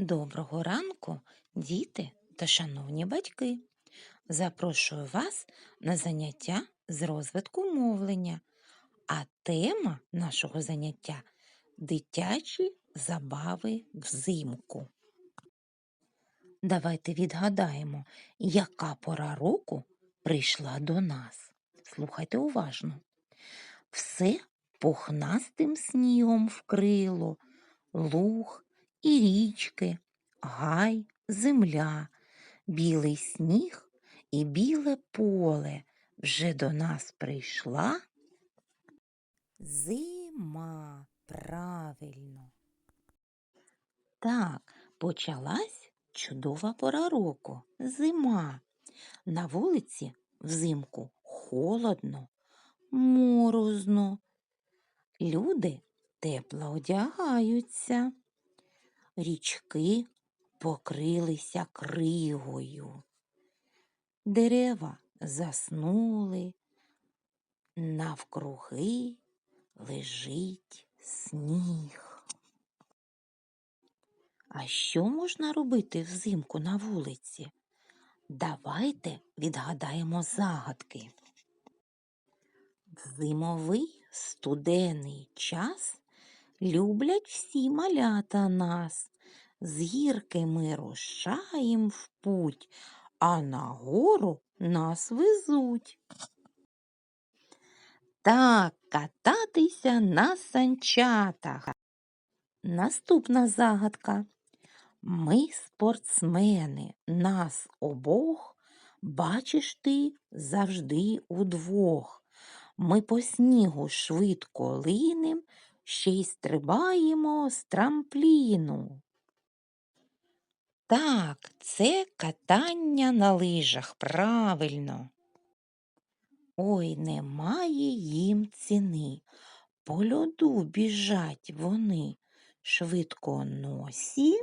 Доброго ранку, діти та шановні батьки. Запрошую вас на заняття з розвитку мовлення. А тема нашого заняття дитячі забави взимку. Давайте відгадаємо, яка пора року прийшла до нас. Слухайте уважно. Все пухнастим снігом вкрило, луг і річки, гай, земля, білий сніг і біле поле вже до нас прийшла. Зима, правильно. Так, почалась чудова пора року, зима. На вулиці взимку холодно, морозно. Люди тепло одягаються. Річки покрилися кригою. Дерева заснули, навкруги лежить сніг. А що можна робити взимку на вулиці? Давайте відгадаємо загадки. В зимовий студений час люблять всі малята нас. З гірки ми рушаєм в путь, а нагору нас везуть. Так, кататися на санчатах. Наступна загадка. Ми спортсмени, нас обох, бачиш ти завжди удвох. Ми по снігу швидко линем, ще й стрибаємо з трампліну. Так, це катання на лижах, правильно. Ой, немає їм ціни. По льоду біжать вони, швидко носі.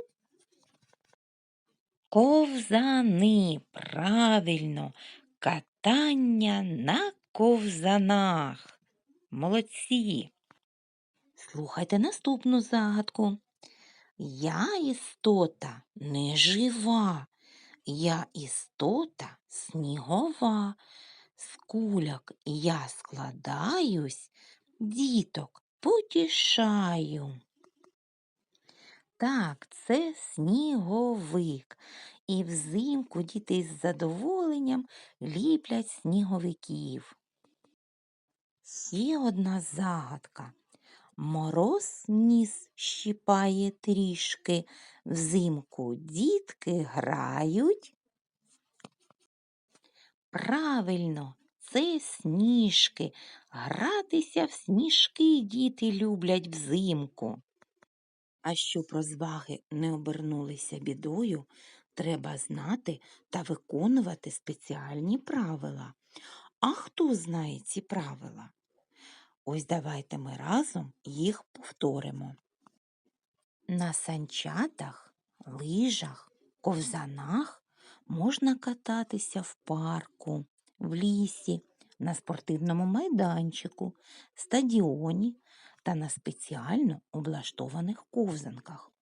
Ковзани, правильно, катання на ковзанах. Молодці. Слухайте наступну загадку. Я істота не жива, я істота снігова. З куляк я складаюсь, діток потішаю. Так, це сніговик. І взимку діти з задоволенням ліплять сніговиків. Ще одна загадка. Мороз ніс щіпає трішки, взимку дітки грають. Правильно, це сніжки. Гратися в сніжки діти люблять взимку. А щоб розваги не обернулися бідою, треба знати та виконувати спеціальні правила. А хто знає ці правила? Ось давайте ми разом їх повторимо. На санчатах, лижах, ковзанах можна кататися в парку, в лісі, на спортивному майданчику, стадіоні та на спеціально облаштованих ковзанках.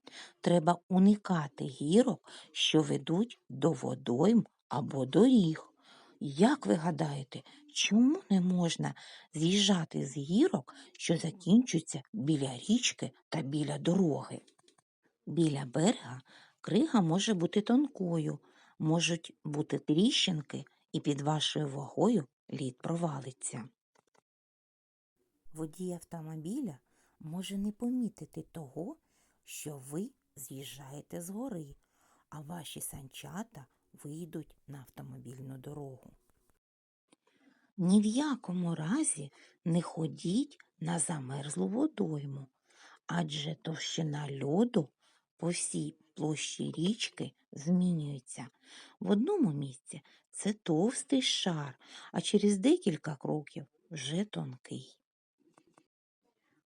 Треба уникати гірок, що ведуть до водойм або доріг. Як ви гадаєте, чому не можна з'їжджати з гірок, що закінчуються біля річки та біля дороги? Біля берега крига може бути тонкою, можуть бути тріщинки, і під вашою вагою лід провалиться. Водій автомобіля може не помітити того, що ви з'їжджаєте з гори, а ваші санчата вийдуть на автомобільну дорогу. Ні в якому разі не ходіть на замерзлу водойму, адже товщина льоду по всій площі річки змінюється. В одному місці це товстий шар, а через декілька кроків вже тонкий.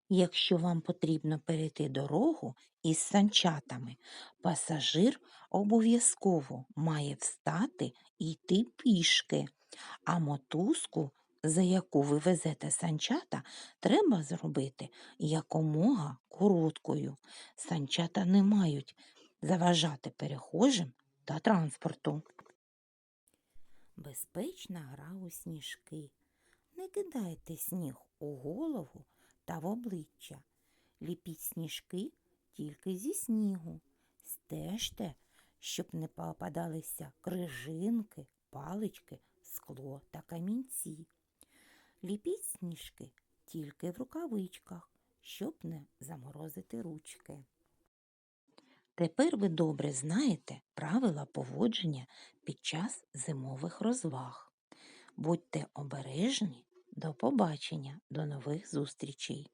Якщо вам потрібно перейти дорогу із санчатами, пасажир обов'язково має встати і йти пішки, а мотузку, за яку ви везете санчата, треба зробити якомога короткою. Санчата не мають заважати перехожим та транспорту. Безпечна гра у сніжки. Не кидайте сніг у голову та в обличчя. Ліпіть сніжки тільки зі снігу. Стежте, щоб не попадалися крижинки, палички, скло та камінці. Ліпіть сніжки тільки в рукавичках, щоб не заморозити ручки. Тепер ви добре знаєте правила поводження під час зимових розваг. Будьте обережні. До побачення, до нових зустрічей.